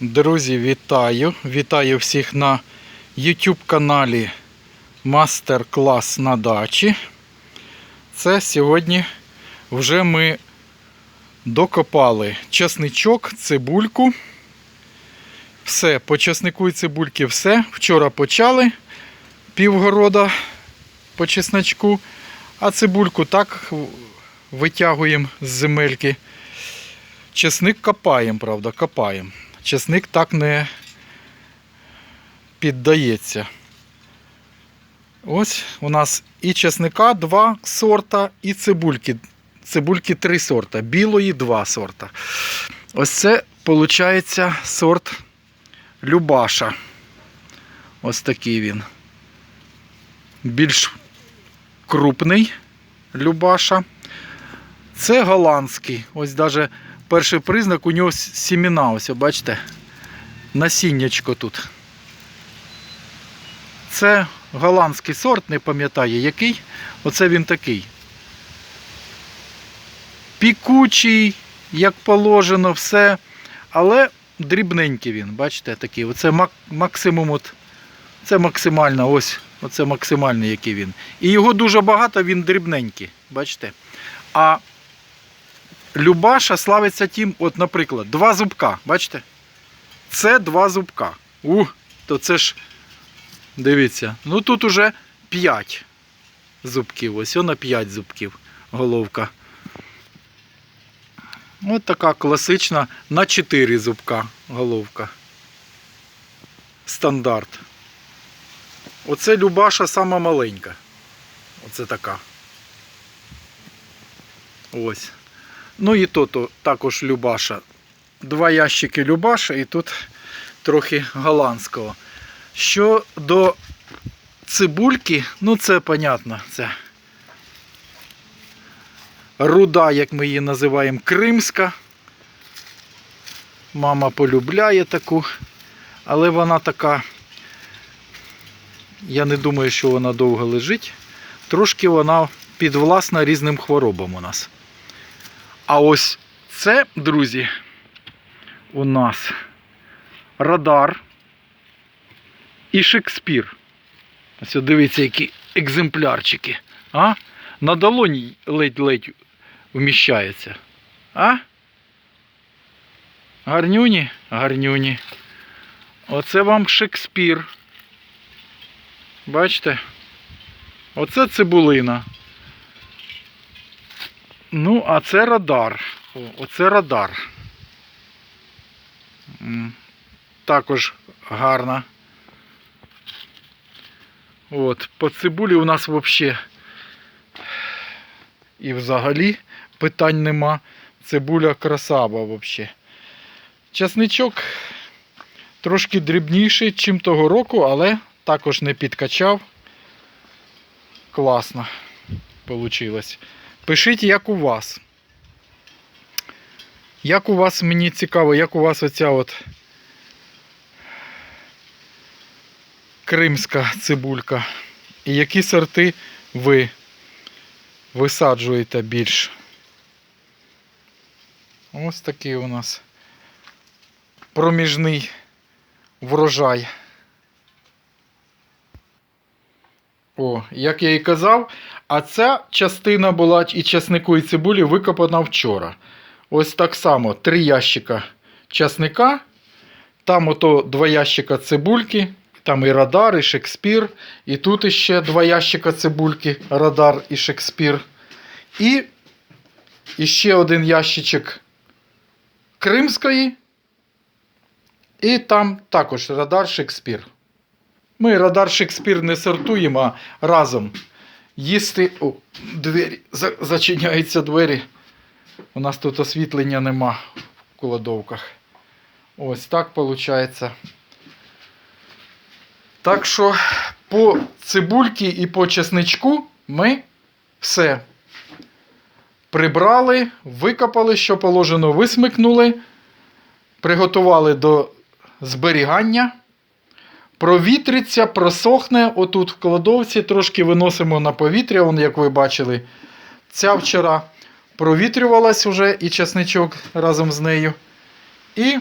Друзі, вітаю! Вітаю всіх на YouTube каналі Мастер-клас на дачі. Це сьогодні вже ми докопали чесничок, цибульку. Все, по чеснику і цибульки все. Вчора почали півгорода по чесночку, а цибульку так витягуємо з земельки. Чесник копаємо, правда, копаємо. Чесник так не піддається. Ось у нас і чесника два сорта, і цибульки. Цибульки три сорта, білої два сорта. Ось це, виходить, сорт Любаша. Ось такий він. Більш крупний Любаша. Це голландський. Ось навіть перший признак у нього сіміна. Ось, бачите? Насіннячко тут. Це голландський сорт, не пам'ятаю який. Оце він такий. Пікучий, як положено, все. Але дрібненький він, бачите, такий. Оце мак- максимум. От, це максимально, ось, оце максимальний, який він. І його дуже багато, він дрібненький. Бачите? А Любаша славиться тим, от, наприклад, два зубка. Бачите? Це два зубка. У, то це ж, дивіться, ну тут уже 5 зубків. Ось на 5 зубків головка. Ось така класична на 4 зубка головка. Стандарт. Оце Любаша сама маленька. Оце така. Ось. Ну і то також Любаша. Два ящики Любаша і тут трохи голландського. Що до цибульки, ну це понятно, це руда, як ми її називаємо, кримська. Мама полюбляє таку, але вона така, я не думаю, що вона довго лежить. Трошки вона підвласна різним хворобам у нас. А ось це, друзі, у нас радар і Шекспір. Ось дивіться, які екземплярчики. А? На долоні ледь-ледь вміщається. А? Гарнюні? Гарнюні. Оце вам Шекспір. Бачите? Оце цибулина. Ну, а це радар. Оце радар. Також гарна. От, по цибулі у нас взагалі і взагалі питань нема. Цибуля красава взагалі. Часничок трошки дрібніший, ніж того року, але також не підкачав. Класно вийшло. Пишіть, як у вас. Як у вас, мені цікаво, як у вас оця от кримська цибулька. І які сорти ви висаджуєте більш. Ось такий у нас проміжний врожай. О, як я і казав, а ця частина була і часнику, і цибулі викопана вчора. Ось так само три ящика часника, там ото два ящика цибульки, там і радар, і Шекспір, і тут іще два ящика цибульки, радар і Шекспір. І іще один ящичок кримської. І там також радар Шекспір. Ми радар Шекспір не сортуємо, а разом їсти. О, двері. За- Зачиняються двері. У нас тут освітлення нема в кладовках. Ось так виходить. Так що по цибульці і по чесничку ми все прибрали, викопали, що положено, висмикнули, приготували до зберігання. Провітриться, просохне отут в кладовці, трошки виносимо на повітря, вон, як ви бачили. Ця вчора провітрювалась уже і чесничок разом з нею. І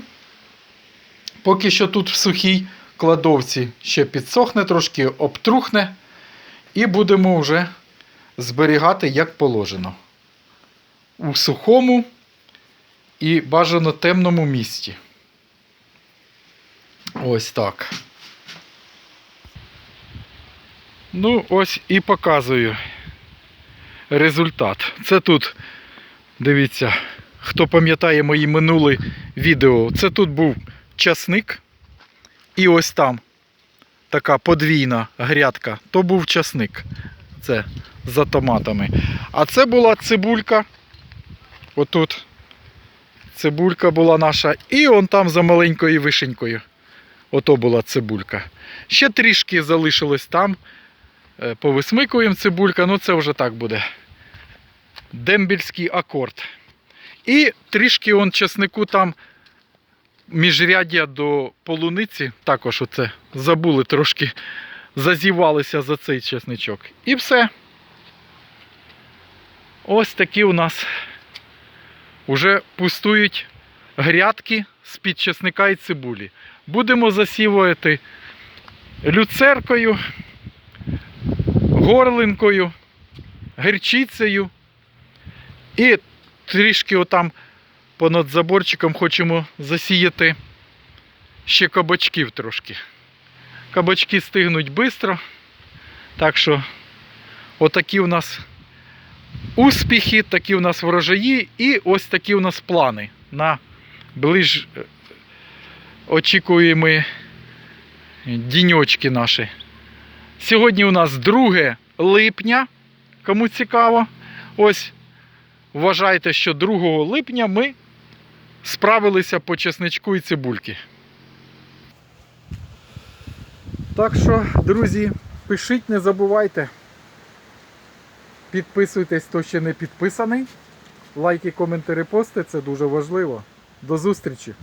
Поки що тут в сухій кладовці ще підсохне трошки, обтрухне, і будемо вже зберігати як положено. У сухому і бажано темному місці. Ось так. Ну, ось і показую результат. Це тут, дивіться, хто пам'ятає мої минулі відео, це тут був часник. І ось там така подвійна грядка, то був часник. Це за томатами. А це була цибулька. Отут. Цибулька була наша. І он там за маленькою вишенькою. Ото була цибулька. Ще трішки залишилось там. Е, Повисмикуємо цибулька, ну це вже так буде. Дембільський акорд. І трішки он часнику там міжряддя до полуниці. Також оце забули трошки, зазівалися за цей чесничок. І все. Ось такі у нас вже пустують грядки з-під чесника і цибулі. Будемо засівувати люцеркою, горлинкою, гірчицею. І трішки отам понад заборчиком хочемо засіяти ще кабачків трошки. Кабачки стигнуть швидко. Так що отакі у нас успіхи, такі у нас врожаї і ось такі у нас плани на ближ е, очікуємо діньочки наші. Сьогодні у нас 2 липня, кому цікаво. Ось вважайте, що 2 липня ми справилися по чесничку і цибульки. Так що, друзі, пишіть, не забувайте. Підписуйтесь, хто ще не підписаний. Лайки, коментарі, пости це дуже важливо. До зустрічі!